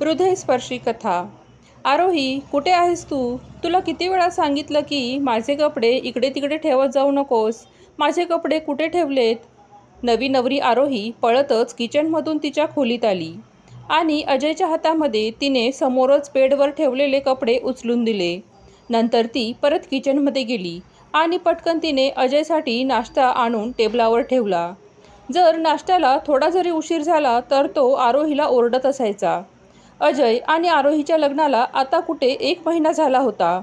हृदयस्पर्शी कथा. आरोही कुठे आहेस तू? तुला किती वेळा सांगितलं की माझे कपडे इकडे तिकडे ठेवत जाऊ नकोस. माझे कपडे कुठे ठेवलेत? नवी नवरी आरोही पळतच किचनमधून तिच्या खोलीत आली. आणि अजयच्या हातामध्ये तिने समोरच बेडवर ठेवलेले कपडे उचलून दिले. नंतर ती परत किचनमध्ये गेली आणि पटकन तिने अजयसाठी नाश्ता आणून टेबलावर ठेवला. जर नाश्त्याला थोडा जरी उशीर झाला तर तो आरोहीला ओरडत असायचा. अजय आणि आरोहीच्या लग्नाला आता कुठे एक महिना झाला होता.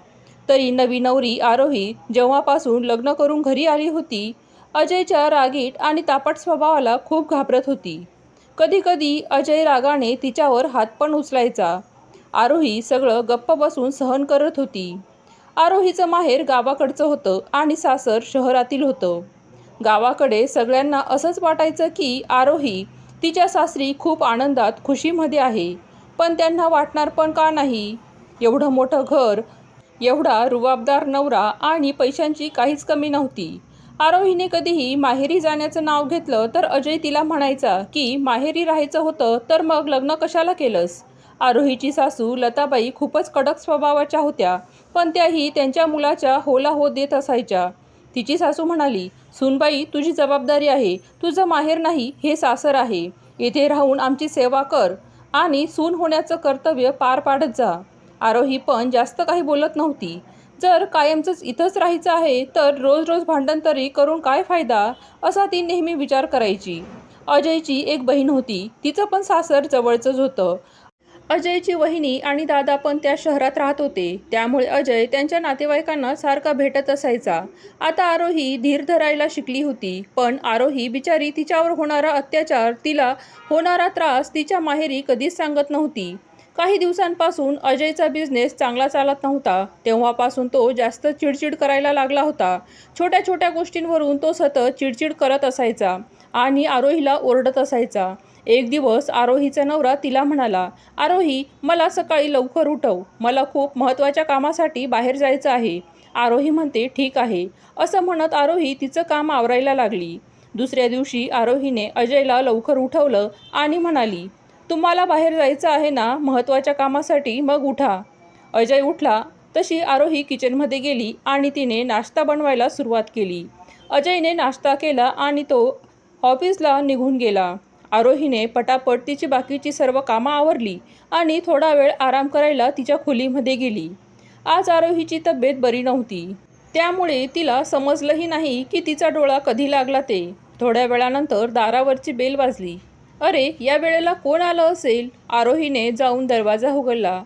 तरी नवी नवरी आरोही जेव्हापासून लग्न करून घरी आली होती अजयच्या रागीट आणि तापट स्वभावाला खूप घाबरत होती. कधीकधी अजय रागाने तिच्यावर हात पण उचलायचा. आरोही सगळं गप्प बसून सहन करत होती. आरोहीचं माहेर गावाकडचं होतं आणि सासर शहरातील होतं. गावाकडे सगळ्यांना असंच वाटायचं की आरोही तिच्या सासरी खूप आनंदात खुशीमध्ये आहे. पण त्यांना वाटणार पण का नाही? एवढं मोठं घर एवढा रुबाबदार नवरा आणि पैशांची काहीच कमी नव्हती. आरोहीने कधीही माहेरी जाण्याचं नाव घेतलं तर अजय तिला म्हणायचा की माहेरी राहायचं होतं तर मग लग्न कशाला केलंस? आरोहीची सासू लताबाई खूपच कडक स्वभावाच्या होत्या पण त्याही त्यांच्या मुलाच्या होला हो देत असायच्या. तिची सासू म्हणाली सुनबाई तुझी जबाबदारी आहे. तुझं माहेर नाही हे सासर आहे. येथे राहून आमची सेवा कर. आणि सून होण्याचं कर्तव्य पार पाडत जा. आरोही पण जास्त काही बोलत नव्हती. जर कायमचंच इथंच राहायचं आहे तर रोज रोज भांडण तरी करून काय फायदा असा ती नेहमी विचार करायची. अजयची एक बहीण होती. तिचं पण सासर जवळचंच होतं. अजयची वहिनी आणि दादा पण त्या शहरात राहत होते. त्यामुळे अजय त्यांच्या नातेवाईकांना सारखा भेटत असायचा. आता आरोही धीर धरायला शिकली होती. पण आरोही बिचारी तिच्यावर होणारा अत्याचार तिला होणारा त्रास तिच्या माहेरी कधीच सांगत नव्हती. काही दिवसांपासून अजयचा बिझनेस चांगला चालत नव्हता. तेव्हापासून तो जास्त चिडचिड करायला लागला होता. छोट्या छोट्या गोष्टींवरून तो सतत चिडचिड करत असायचा आणि आरोहीला ओरडत असायचा. एक दिवस आरोहीचा नवरा तिला म्हणाला आरोही मला सकाळी लवकर उठव. मला खूप महत्त्वाच्या कामासाठी बाहेर जायचं आहे. आरोही म्हणते ठीक आहे. असं म्हणत आरोही तिचं काम आवरायला लागली. दुसऱ्या दिवशी आरोहीने अजयला लवकर उठवलं आणि म्हणाली तुम्हाला बाहेर जायचं आहे ना महत्त्वाच्या कामासाठी मग उठा. अजय उठला तशी आरोही किचनमध्ये गेली आणि तिने नाश्ता बनवायला सुरुवात केली. अजयने नाश्ता केला आणि तो ऑफिसला निघून गेला. आरोहीने पटापट तिची बाकीची सर्व कामं आवरली आणि थोडा वेळ आराम करायला तिच्या खोलीमध्ये गेली. आज आरोहीची तब्येत बरी नव्हती. त्यामुळे तिला समजलंही नाही की तिचा डोळा कधी लागला ते. थोड्या वेळानंतर दारावरची बेल वाजली. अरे या वेळेला कोण आलं असेल? आरोहीने जाऊन दरवाजा उघडला.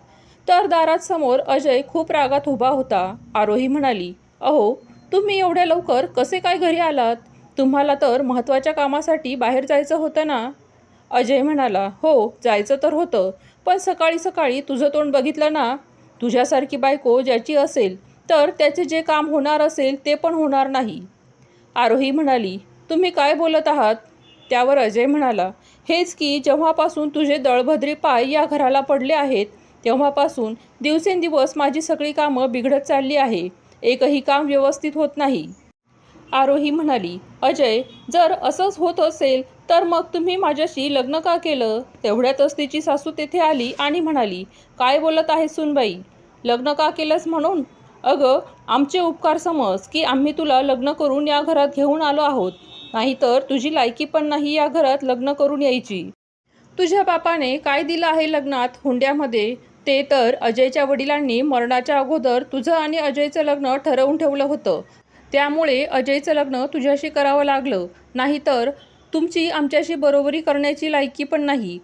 तर दारात समोर अजय खूप रागात उभा होता. आरोही म्हणाली अहो तुम्ही एवढ्या लवकर कसे काय घरी आलात? तुम्हाला तर महत्त्वाच्या कामासाठी बाहेर जायचं होतं ना? अजय म्हणाला हो जायचं तर होतं पण सकाळी सकाळी तुझं तोंड बघितलं ना? तुझ्यासारखी बायको ज्याची असेल तर त्याचे जे काम होणार असेल ते पण होणार नाही. आरोही म्हणाली तुम्ही काय बोलत आहात? त्यावर अजय म्हणाला हेच की जेव्हापासून तुझे दळभद्री पाय या घराला पडले आहेत तेव्हापासून दिवसेंदिवस माझी सगळी कामं बिघडत चालली आहे. एकही काम व्यवस्थित होत नाही. आरोही म्हणाली अजय जर असंच होत असेल तर मग तुम्ही माझ्याशी लग्न का केलं तेवढ्यातच तिची सासू तेथे आली आणि म्हणाली काय बोलत आहे सुनबाई? लग्न का केलंस म्हणून? अगं आमचे उपकार समज की आम्ही तुला लग्न करून या घरात घेऊन आलो आहोत. नाहीतर तुझी लायकी पण नाही या घरात लग्न करून यायची. तुझ्या बापाने काय दिलं आहे लग्नात हुंड्यामध्ये? ते तर अजयच्या वडिलांनी मरणाच्या अगोदर तुझं आणि अजयचं लग्न ठरवून ठेवलं होतं. त्यामुळे अजयचं लग्न तुझ्याशी करावं लागलं. नाहीतर तुमची आमच्याशी बरोबरी करण्याची लायकी पण नाही.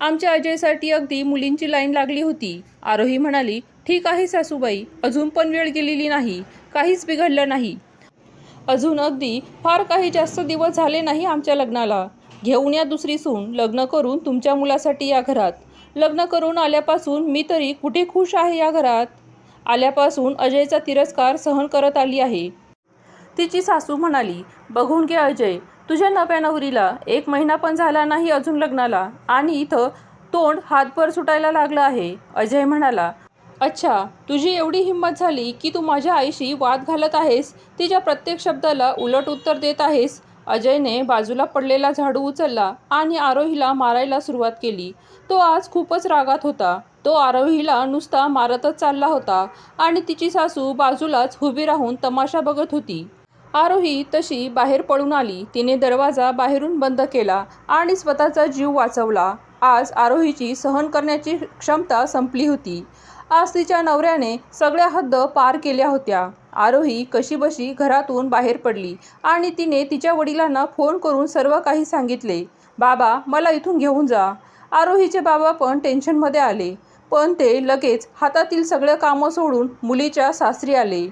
आमच्या अजयसाठी अगदी मुलींची लाईन लागली होती. आरोही म्हणाली ठीक आहे सासूबाई अजून पण वेळ गेलेली नाही. काहीच बिघडलं नाही. अजून अगदी फार काही जास्त दिवस झाले नाही आमच्या लग्नाला. घेऊन या दुसरी सून लग्न करून तुमच्या मुलासाठी या घरात. लग्न करून आल्यापासून मी तरी कुठे खुश आहे या घरात? आल्यापासून अजयचा तिरस्कार सहन करत आली आहे. तिची सासू म्हणाली बघून घे अजय तुझ्या नव्या नवरीला एक महिना पण झाला नाही अजून लग्नाला आणि इथं तोंड हातभर सुटायला लागलं आहे. अजय म्हणाला अच्छा तुझी एवढी हिंमत झाली की तू माझ्या आईशी वाद घालत आहेस तिच्या प्रत्येक शब्दाला उलट उत्तर देत आहेस. अजयने बाजूला पडलेला झाडू उचलला आणि आरोहीला मारायला सुरुवात केली. तो आज खूपच रागात होता. तो आरोहीला नुसता मारतच चालला होता आणि तिची सासू बाजूलाच उभी राहून तमाशा बघत होती. आरोही तशी बाहेर पळून आली. तिने दरवाजा बाहेरून बंद केला आणि स्वतःचा जीव वाचवला. आज आरोहीची सहन करण्याची क्षमता संपली होती. आज तिच्या नवऱ्याने सगळ्या हद्द पार केल्या होत्या. आरोही कशीबशी घरातून बाहेर पडली आणि तिने तिच्या वडिलांना फोन करून सर्व काही सांगितले. बाबा मला इथून घेऊन जा. आरोहीचे बाबा पण टेन्शनमध्ये आले. पण ते लगेच हातातील सगळं कामं सोडून मुलीच्या सासरी आले.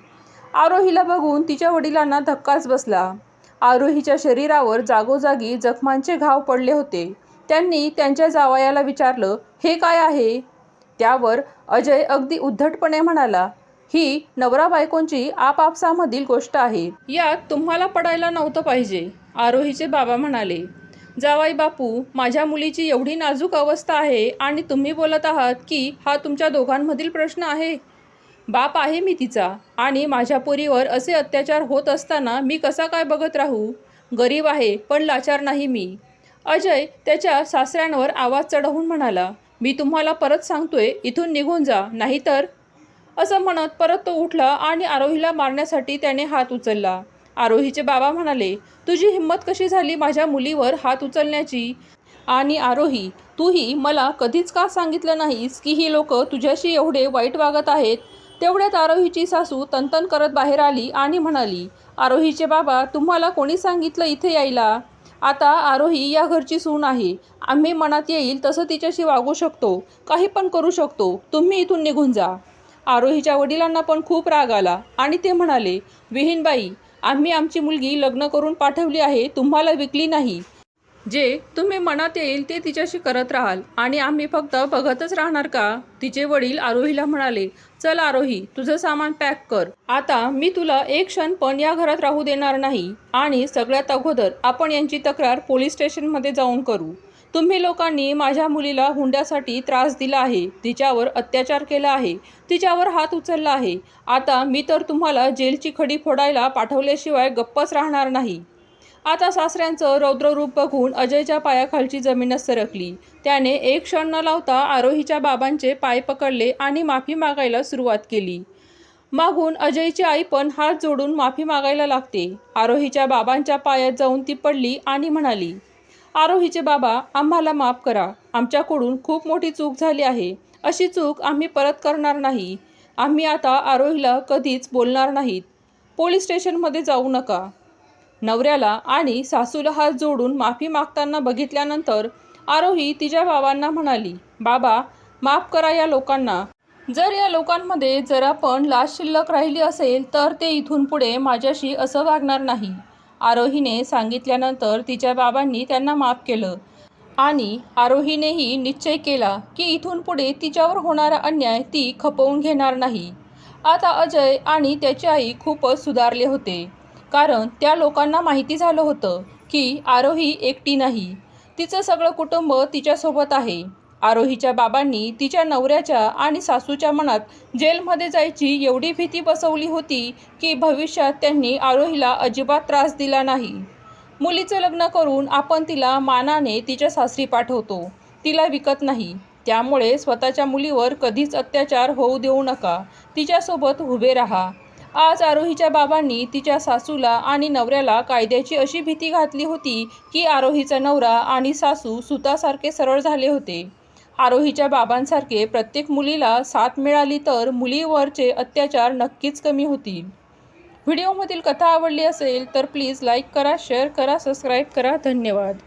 आरोहीला बघून तिच्या वडिलांना धक्काच बसला. आरोहीच्या शरीरावर जागोजागी जखमांचे घाव पडले होते. त्यांनी त्यांच्या जावयाला विचारलं हे काय आहे? त्यावर अजय अगदी उद्धटपणे म्हणाला ही नवरा बायकोंची आपापसामधील गोष्ट आहे. यात तुम्हाला पडायला नव्हतं पाहिजे आरोहीचे बाबा म्हणाले. जावाई बापू माझ्या मुलीची एवढी नाजूक अवस्था आहे आणि तुम्ही बोलत आहात की हा तुमच्या दोघांमधील प्रश्न आहे? बाप आहे मी तिचा आणि माझ्या पोरीवर असे अत्याचार होत असताना मी कसा काय बघत राहू? गरीब आहे पण लाचार नाही मी. अजय त्याच्या सासऱ्यांवर आवाज चढवून म्हणाला मी तुम्हाला परत सांगतोय इथून निघून जा नाहीतर असं म्हणत परत तो उठला आणि आरोहीला मारण्यासाठी त्याने हात उचलला. आरोहीचे बाबा म्हणाले तुझी हिंमत कशी झाली माझ्या मुलीवर हात उचलण्याची? आणि आरोही तूही मला कधीच का सांगितलं नाहीस की ही लोक तुझ्याशी एवढे वाईट वागत आहेत? तेवढ्यात आरोहीची सासू तनतन करत बाहेर आली आणि म्हणाली आरोहीचे बाबा तुम्हाला कोणी सांगितलं इथे यायला? आता आरोही या घरची सून आहे. आम्ही मनात येईल तसं तिच्याशी वागू शकतो काही पण करू शकतो. तुम्ही इथून निघून जा. आरोहीच्या वडिलांना पण खूप राग आला आणि ते म्हणाले विहीनबाई आम्ही आमची मुलगी लग्न करून पाठवली आहे तुम्हाला विकली नाही. जे तुम्ही मनात येईल ते तिच्याशी करत राहाल आणि आम्ही फक्त बघतच राहणार का? तिचे वडील आरोहीला म्हणाले चल आरोही तुझं सामान पॅक कर. आता मी तुला एक क्षण पण या घरात राहू देणार नाही आणि सगळ्यात अगोदर आपण यांची तक्रार पोलीस स्टेशनमध्ये जाऊन करू. तुम्ही लोकांनी माझ्या मुलीला हुंड्यासाठी त्रास दिला आहे तिच्यावर अत्याचार केला आहे तिच्यावर हात उचलला आहे. आता मी तर तुम्हाला जेलची खडी फोडायला पाठवल्याशिवाय गप्पच राहणार नाही. आता सासऱ्यांचं रौद्ररूप बघून अजयच्या पायाखालची जमीनच सरकली. त्याने एक क्षण न लावता आरोहीच्या बाबांचे पाय पकडले आणि माफी मागायला सुरुवात केली. मागून अजयची आई पण हात जोडून माफी मागायला लागते. आरोहीच्या बाबांच्या पायात जाऊन ती पडली आणि म्हणाली आरोहीचे बाबा आम्हाला माफ करा. आमच्याकडून खूप मोठी चूक झाली आहे. अशी चूक आम्ही परत करणार नाही. आम्ही आता आरोहीला कधीच बोलणार नाहीत. पोलीस स्टेशनमध्ये जाऊ नका. नवऱ्याला आणि सासूला हात जोडून माफी मागताना बघितल्यानंतर आरोही तिच्या बाबांना म्हणाली बाबा माफ करा या लोकांना. जर या लोकांमध्ये जरा पण लाज शिल्लक राहिली असेल तर ते इथून पुढे माझ्याशी असं वागणार नाही. आरोहीने सांगितल्यानंतर तिच्या बाबांनी त्यांना माफ केलं आणि आरोहीनेही निश्चय केला की इथून पुढे तिच्यावर होणारा अन्याय ती खपवून घेणार नाही. आता अजय आणि त्याची आई खूपच सुधारले होते. कारण त्या लोकांना माहिती झालं होतं की आरोही एकटी नाही. तिचं सगळं कुटुंब तिच्यासोबत आहे. आरोहीच्या बाबांनी तिच्या नवऱ्याच्या आणि सासूच्या मनात जेलमध्ये जायची एवढी भीती बसवली होती की भविष्यात त्यांनी आरोहीला अजिबात त्रास दिला नाही. मुलीचं लग्न करून आपण तिला मानाने तिच्या सासरी पाठवतो. तिला विकत नाही. त्यामुळे स्वतःच्या मुलीवर कधीच अत्याचार होऊ देऊ नका. तिच्यासोबत उभे राहा. आज आरोहीच्या बाबांनी तिच्या सासूला आणि नवऱ्याला कायद्याची अशी भीती घातली होती की आरोहीचा नवरा आणि सासू सुतासारखे सरळ झाले होते. आरोहीच्या बाबांसारखे प्रत्येक मुलीला साथ मिळाली तर मुलीवरचे अत्याचार नक्कीच कमी होतील. व्हिडिओमधील कथा आवडली असेल तर प्लीज लाईक करा शेअर करा सबस्क्राईब करा. धन्यवाद.